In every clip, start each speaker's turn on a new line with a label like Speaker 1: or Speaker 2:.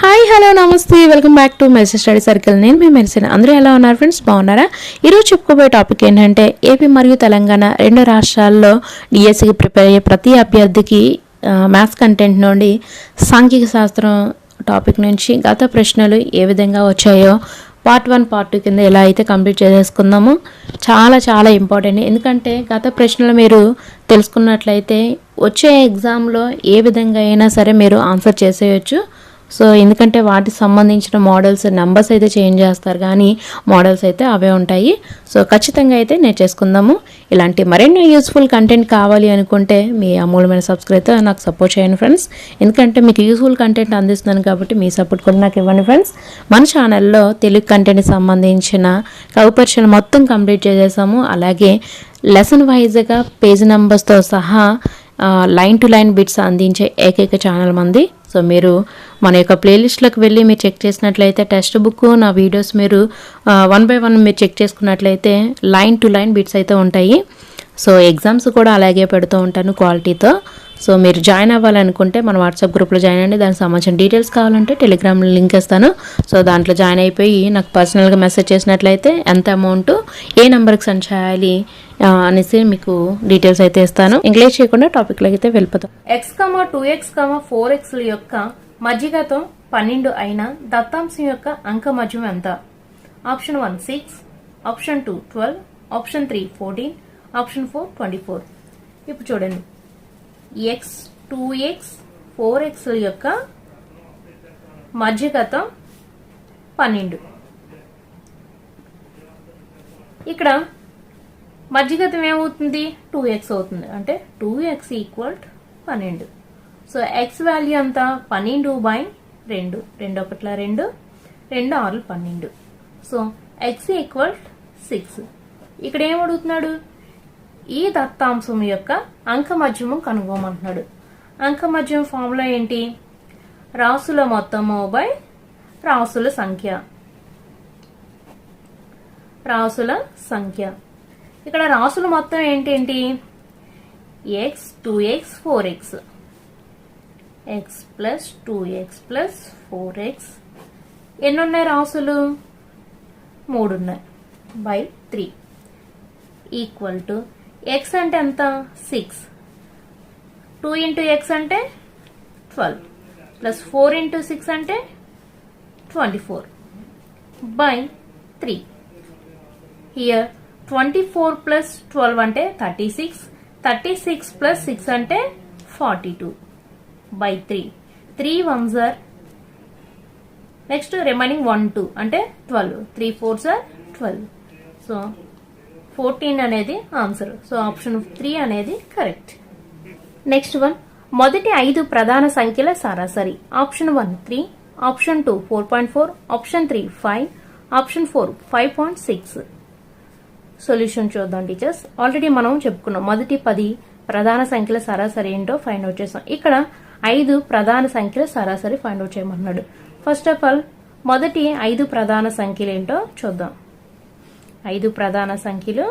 Speaker 1: Hi hello నమస్తే. Welcome back to message study circle నేను మీ మెరిసిన అందరూ ఎలా ఉన్నారు ఫ్రెండ్స్ బాగున్నారా? ఈరోజు చెప్పుకోబోయే టాపిక్ ఏంటంటే ఏపీ మరియు తెలంగాణ రెండు రాష్ట్రాల్లో డిఎస్సికి ప్రిపేర్ అయ్యే ప్రతి అభ్యర్థికి మ్యాథ్స్ కంటెంట్ నుండి సాంఘిక శాస్త్రం టాపిక్ నుంచి గత ప్రశ్నలు ఏ విధంగా వచ్చాయో పార్ట్ వన్ పార్ట్ టూ కింద ఎలా అయితే కంప్లీట్ చేసేసుకుందామో. చాలా చాలా ఇంపార్టెంట్ ఎందుకంటే గత ప్రశ్నలు మీరు తెలుసుకున్నట్లయితే వచ్చే ఎగ్జామ్లో ఏ విధంగా అయినా సరే మీరు ఆన్సర్ చేసేయచ్చు. సో ఎందుకంటే వాటికి సంబంధించిన మోడల్స్ నెంబర్స్ అయితే చేంజ్ చేస్తారు. కానీ మోడల్స్ అయితే అవే ఉంటాయి. సో ఖచ్చితంగా అయితే నేర్చేసుకుందాము ఇలాంటి మరెన్నో యూస్ఫుల్ కంటెంట్ కావాలి అనుకుంటే మీ అమూల్యమైన సబ్స్క్రైబ్ నాకు సపోర్ట్ చేయండి ఫ్రెండ్స్. ఎందుకంటే మీకు యూస్ఫుల్ కంటెంట్ అందిస్తున్నాను కాబట్టి మీ సపోర్ట్ కూడా నాకు ఇవ్వండి ఫ్రెండ్స్. మన ఛానల్లో తెలుగు కంటెంట్కి సంబంధించిన కౌపర్షన్ మొత్తం కంప్లీట్ చేసేసాము. అలాగే లెసన్ వైజ్గా పేజ్ నెంబర్స్తో సహా లైన్ టు లైన్ బిట్స్ అందించే ఏకైక ఛానల్ మంది సో మీరు మన యొక్క ప్లేలిస్ట్లోకి వెళ్ళి మీరు చెక్ చేసినట్లయితే టెక్స్ట్ బుక్ నా వీడియోస్ మీరు వన్ బై వన్ మీరు చెక్ చేసుకున్నట్లయితే లైన్ టు లైన్ బిట్స్ అయితే ఉంటాయి. సో ఎగ్జామ్స్ కూడా అలాగే పెడుతూ ఉంటాను క్వాలిటీతో. సో మీరు జాయిన్ అవ్వాలనుకుంటే మన వాట్సాప్ గ్రూప్లో జాయిన్ అండి దానికి సంబంధించిన డీటెయిల్స్ కావాలంటే టెలిగ్రామ్ లింక్ ఇస్తాను. సో దాంట్లో జాయిన్ అయిపోయి నాకు పర్సనల్గా మెసేజ్ చేసినట్లయితే ఎంత అమౌంట్ ఏ నెంబర్కి సెండ్ చేయాలి అనేసి మీకు డీటెయిల్స్ అయితే ఇస్తాను. ఇంగ్లీష్ చేయకుండా టాపిక్లోకి అయితే వెళ్ళిపోతాం.
Speaker 2: X comma two x comma four x యొక్క మజ్జిగతో పన్నెండు అయిన దత్తాంశం యొక్క అంక మధ్యం ఎంత? Option one six option two twelve option three fourteen option four twenty four ఇప్పుడు చూడండి. X two x four x యొక్క మధ్యగతం పన్నెండు. ఇక్కడ మధ్యగతం ఏమవుతుంది? టూ ఎక్స్ అవుతుంది. అంటే టూ ఎక్స్ ఈక్వల్ పన్నెండు. సో ఎక్స్ వాల్యూ అంతా పన్నెండు బై రెండు. రెండు ఒకట్ల రెండు. రెండు ఆరు పన్నెండు. సో ఎక్స్ ఈక్వల్ సిక్స్ ఇక్కడ ఏం అడుగుతున్నాడు? ఈ దత్తాంశం యొక్క అంకమధ్యమం కనుగొమంటున్నాడు అంక ఫార్ములా ఏంటి? రాసుల మొత్తము బై రాసుల సంఖ్య. రాసుల సంఖ్య. ఇక్కడ రాసులు మొత్తం ఏంటేంటి x two x four x x plus two x plus four x ఎన్ని ఉన్నాయి రాసులు? మూడు ఉన్నాయి by three equal to x అంటే ఎంత? సిక్స్ టూ ఇంటూ ఎక్స్ అంటే twelve plus four into six అంటే twenty four by three here twenty four plus twelve అంటే thirty six thirty six plus six అంటే forty two by three three one sir next remaining one two అంటే twelve three four sir twelve so fourteen అనేది answer. So option three అనేది correct. Next one మొదటి ఐదు ప్రధాన సంఖ్యల సరాసరి. Option one three option two four point four option three five option four five point six. Solution చూద్దాం teachers. Already మనం చెప్పుకున్నాం మొదటి పది ప్రధాన సంఖ్యల సరాసరి ఏంటో ఫైండ్ అవుట్ చేసాం. ఇక్కడ ఐదు ప్రధాన సంఖ్యల సరాసరి ఫైండ్ అవుట్ చేయమన్నాడు. ఫస్ట్ ఆఫ్ ఆల్ మొదటి ఐదు ప్రధాన సంఖ్యలు ఏంటో చూద్దాం. ఐదు ప్రధాన సంఖ్యలు.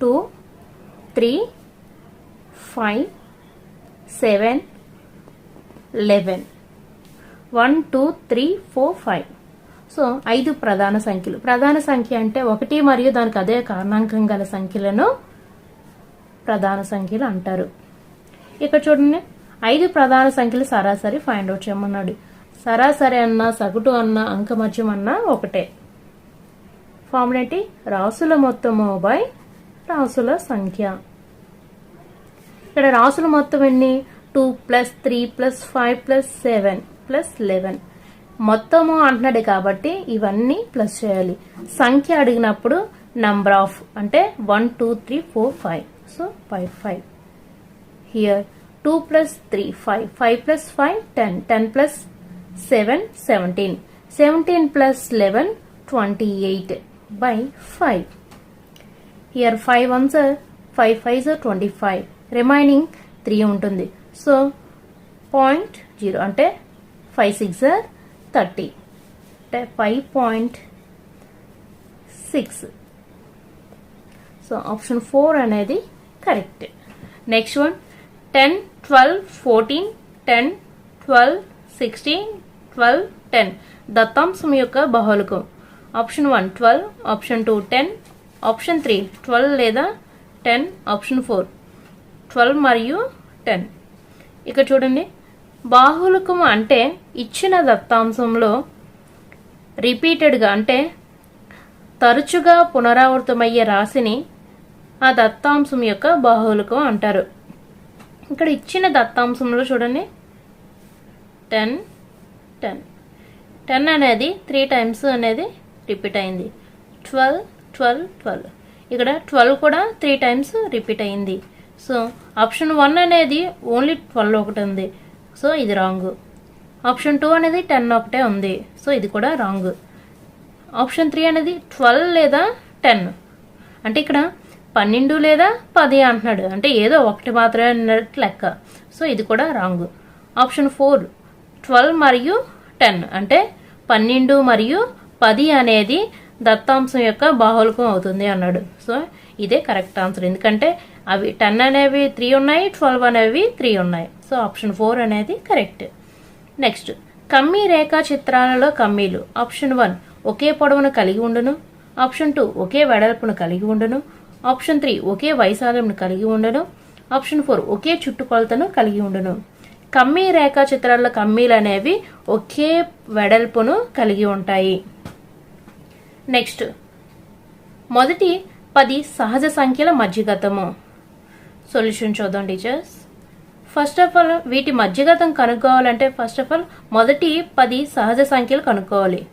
Speaker 2: Two three five seven eleven. One two three four five. So ఐదు ప్రధాన సంఖ్యలు. ప్రధాన సంఖ్య అంటే ఒకటి మరియు దానికి అదే కారణాంకం గల సంఖ్యలను ప్రధాన సంఖ్యలు అంటారు. ఇక్కడ చూడండి. ఐదు ప్రధాన సంఖ్యలు సరాసరి ఫైండ్ అవుట్ చేయమన్నాడు. సరాసరి అన్న సగటు అన్న అంకమత్యం అన్న ఒకటే. ఫార్ములా ఏంటి? రాసుల మొత్తము బై రాసుల సంఖ్య. ఇక్కడ రాసుల మొత్తం ఎన్ని? Two plus three plus five plus seven plus eleven మొత్తము అంటున్నాడు కాబట్టి ఇవన్నీ ప్లస్ చేయాలి. సంఖ్య అడిగినప్పుడు నంబర్ ఆఫ్ అంటే one two three four five so five five here two plus three five five plus five ten ten plus seven seventeen seventeen plus eleven twenty eight by five here five ones five five twenty five remaining three ఉంటుంది. So point zero అంటే five six thirty అంటే five point six so option four అనేది correct next one ten twelve fourteen ten twelve sixteen twelve ten దత్తాంశం యొక్క బహుళకం. Option one twelve option two ten option three twelve లేదా ten option four twelve మరియు ten ఇక చూడండి. బాహుళకం అంటే ఇచ్చిన దత్తాంశంలో రిపీటెడ్గా అంటే తరచుగా పునరావృతమయ్యే రాశిని ఆ దత్తాంశం యొక్క బాహుళకం అంటారు. ఇక్కడ ఇచ్చిన దత్తాంశంలో చూడండి. Ten ten. టెన్ అనేది త్రీ టైమ్స్ అనేది రిపీట్ అయింది. Twelve twelve twelve. ఇక్కడ ట్వెల్వ్ కూడా త్రీ టైమ్స్ రిపీట్ అయింది. సో ఆప్షన్ వన్ అనేది ఓన్లీ ట్వెల్వ్ ఒకటి ఉంది. సో ఇది రాంగ్. ఆప్షన్ టూ అనేది టెన్ ఒకటే ఉంది. సో ఇది కూడా రాంగ్. ఆప్షన్ త్రీ అనేది ట్వెల్వ్ లేదా టెన్. అంటే ఇక్కడ పన్నెండు లేదా పది అంటున్నాడు. అంటే ఏదో ఒకటి మాత్రమే అన్నట్టు లెక్క. సో ఇది కూడా రాంగ్. Option four. ట్వెల్వ్ మరియు టెన్. అంటే పన్నెండు మరియు పది అనేది దత్తాంశం యొక్క బాహుళకం అవుతుంది అన్నాడు. సో ఇదే కరెక్ట్ ఆన్సర్. ఎందుకంటే అవి టెన్ అనేవి త్రీ ఉన్నాయి ట్వెల్వ్ అనేవి త్రీ ఉన్నాయి. సో ఆప్షన్ ఫోర్ అనేది కరెక్ట్. నెక్స్ట్ కమ్మీ రేఖా చిత్రాలలో కమ్మీలు. ఆప్షన్ వన్ ఒకే పొడవును కలిగి ఉండును. ఆప్షన్ టూ ఒకే వెడల్పును కలిగి ఉండును. ఆప్షన్ త్రీ ఒకే వైశాల్యంను కలిగి ఉండను. ఆప్షన్ ఫోర్ ఒకే చుట్టుకొలతను కలిగి ఉండును. కమ్మీ రేఖా చిత్రాల కమ్మీలు అనేవి ఒకే వెడల్పును కలిగి ఉంటాయి. నెక్స్ట్ మొదటి పది సహజ సంఖ్యల మధ్యగతము. సొల్యూషన్ చూద్దాం టీచర్స్ ఫస్ట్ ఆఫ్ ఆల్ వీటి మధ్యగతం కనుక్కోవాలంటే ఫస్ట్ ఆఫ్ ఆల్ మొదటి పది సహజ సంఖ్యలు కనుక్కోవాలి.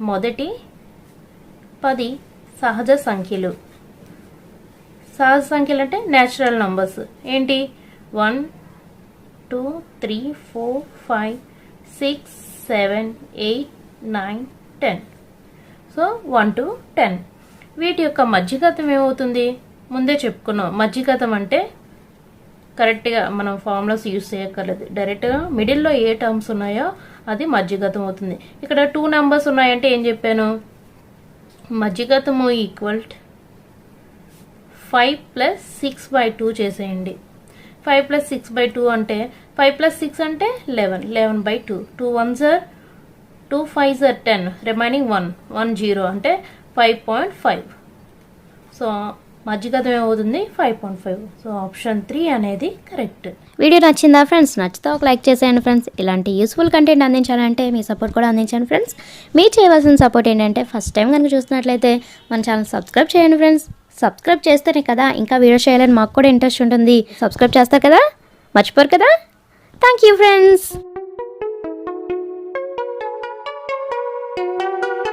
Speaker 2: మొదటి పది సహజ సంఖ్యలు. సహజ సంఖ్యలు అంటే న్యాచురల్ నంబర్స్ ఏంటి? One two three four five six seven eight nine ten. So one to ten. వీటి యొక్క మధ్యగతం ఏమవుతుంది? ముందే చెప్పుకున్నాం. మధ్యగతం అంటే కరెక్ట్గా మనం ఫార్ములాస్ యూస్ చేయక్కర్లేదు. డైరెక్ట్గా మిడిల్లో ఏ టర్మ్స్ ఉన్నాయో అది మధ్యగతం అవుతుంది. ఇక్కడ టూ నెంబర్స్ ఉన్నాయంటే ఏం చెప్పాను? మధ్యగతము equal five plus six by two చేసేయండి. Five plus six by two అంటే ఫైవ్ ప్లస్ సిక్స్ అంటే eleven eleven by two two one జర్ two five జర్ ten remaining one one zero అంటే ఫైవ్ పాయింట్ ఫైవ్ సో మజ్జిగ ఏమవుతుంది five point five so option three అనేది correct
Speaker 3: video నచ్చిందా friends? నచ్చితే ఒక like చేసేయండి ఫ్రెండ్స్. ఇలాంటి యూస్ఫుల్ కంటెంట్ అందించాలంటే మీ సపోర్ట్ కూడా అందించండి ఫ్రెండ్స్. మీరు చేయవలసిన సపోర్ట్ ఏంటంటే ఫస్ట్ టైం కనుక చూసినట్లయితే మన ఛానల్ సబ్స్క్రైబ్ చేయండి ఫ్రెండ్స్. సబ్స్క్రైబ్ చేస్తేనే కదా ఇంకా వీడియో చేయాలని మాకు కూడా ఇంట్రెస్ట్ ఉంటుంది. సబ్స్క్రైబ్ చేస్తారు కదా? మర్చిపోరు కదా? Thank you friends